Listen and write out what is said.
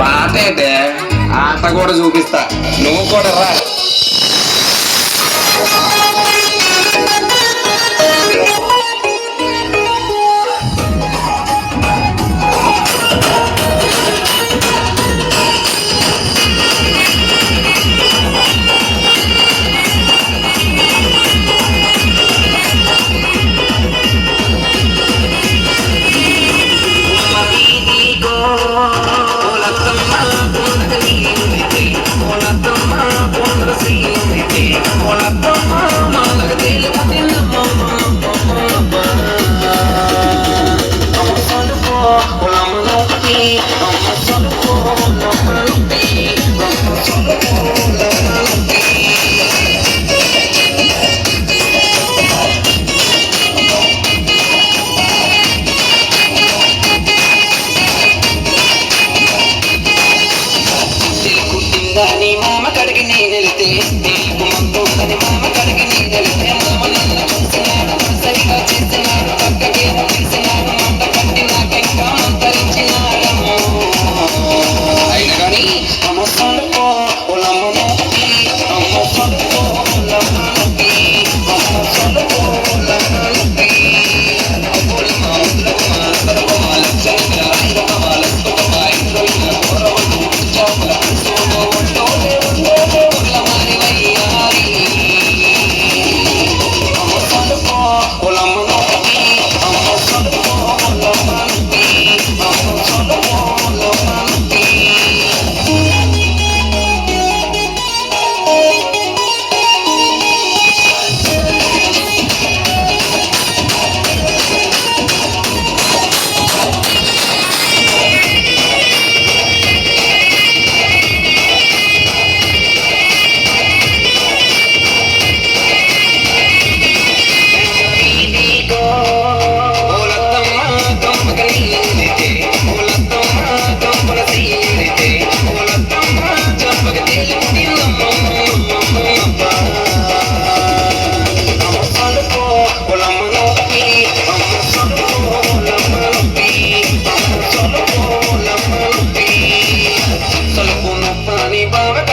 పాట అయితే అంత కూడా చూపిస్తా. నువ్వు కూడా రా. Sana I'm a fool. Oh.